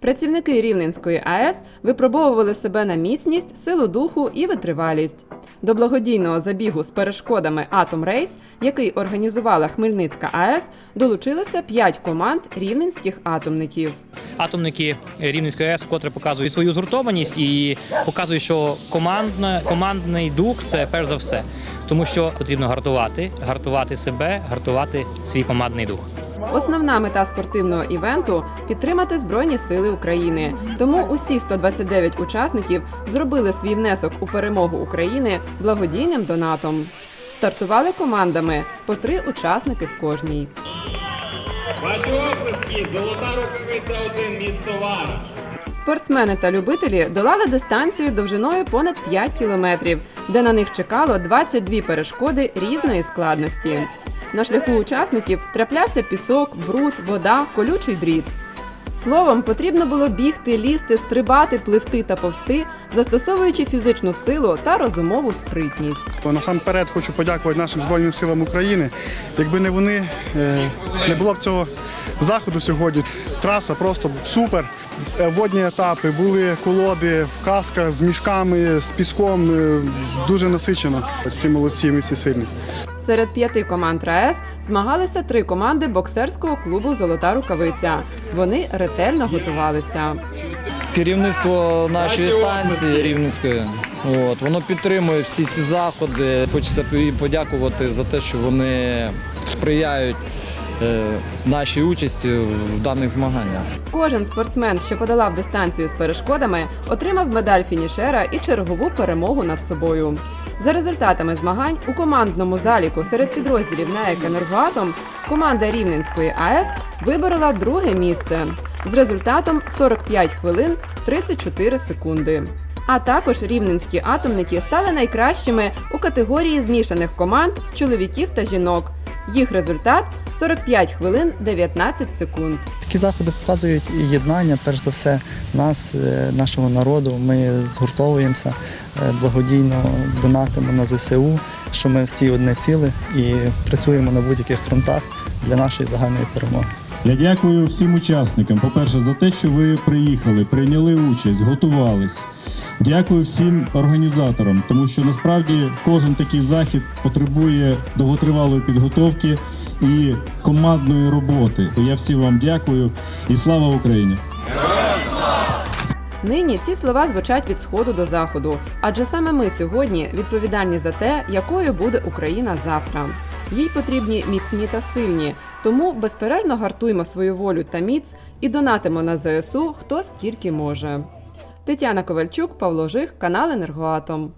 Працівники Рівненської АЕС випробовували себе на міцність, силу духу і витривалість. До благодійного забігу з перешкодами Атом Рейс, який організувала Хмельницька АЕС, долучилося 5 команд рівненських атомників. атомники Рівненської АЕС вкотре показують свою згуртованість і показують, що командна, командний дух це перш за все, тому що потрібно гартувати, гартувати себе, гартувати свій командний дух. Основна мета спортивного івенту підтримати Збройні Сили України. Тому усі 129 учасників зробили свій внесок у перемогу України благодійним донатом. Стартували командами по три учасники в кожній. Ваші оплески, золота рукавиця один місто Вараш. Спортсмени та любителі долали дистанцію довжиною понад 5 кілометрів, де на них чекало 22 перешкоди різної складності. На шляху учасників траплявся пісок, бруд, вода, колючий дріт. Словом, потрібно було бігти, лізти, стрибати, пливти та повсти, застосовуючи фізичну силу та розумову спритність. Насамперед хочу подякувати нашим Збройним силам України. Якби не вони, е, не було б цього заходу сьогодні. Траса просто супер. Е, Водні етапи, були колоди в касках з мішками, з піском. е, Дуже насичено. Всі молодці, ми всі сильні. Серед п'яти команд РаЕС змагалися три команди боксерського клубу Золота рукавиця. Вони ретельно готувалися. керівництво нашої станції Рівненської. От, воно підтримує всі ці заходи. Хочеться їм подякувати за те, що вони сприяють нашій участі в даних змаганнях. Кожен спортсмен, що подолав дистанцію з перешкодами, отримав медаль фінішера і чергову перемогу над собою. За результатами змагань у командному заліку серед підрозділів НАЕК «Енергоатом» команда Рівненської АЕС виборола друге місце з результатом 45 хвилин 34 секунди. А також рівненські атомники стали найкращими у категорії змішаних команд з чоловіків та жінок. Їх результат 45 хвилин 19 секунд. Такі заходи показують і єднання, перш за все, нас, е, нашого народу. Ми згуртовуємося, е, благодійно донатимо на ЗСУ, що ми всі одне ціле і працюємо на будь-яких фронтах для нашої загальної перемоги. Я дякую всім учасникам. По-перше, за те, що ви приїхали, прийняли участь, готувались. Дякую всім організаторам, тому що насправді кожен такий захід потребує довготривалої підготовки і командної роботи. Я всім вам дякую і слава Україні! Нині ці слова звучать від сходу до заходу, адже саме ми сьогодні відповідальні за те, якою буде Україна завтра. Їй потрібні міцні та сильні, тому безперервно гартуймо свою волю та міць і донатимо на ЗСУ хто скільки може. Тетяна Ковальчук, Павло Жих, канал Енергоатом.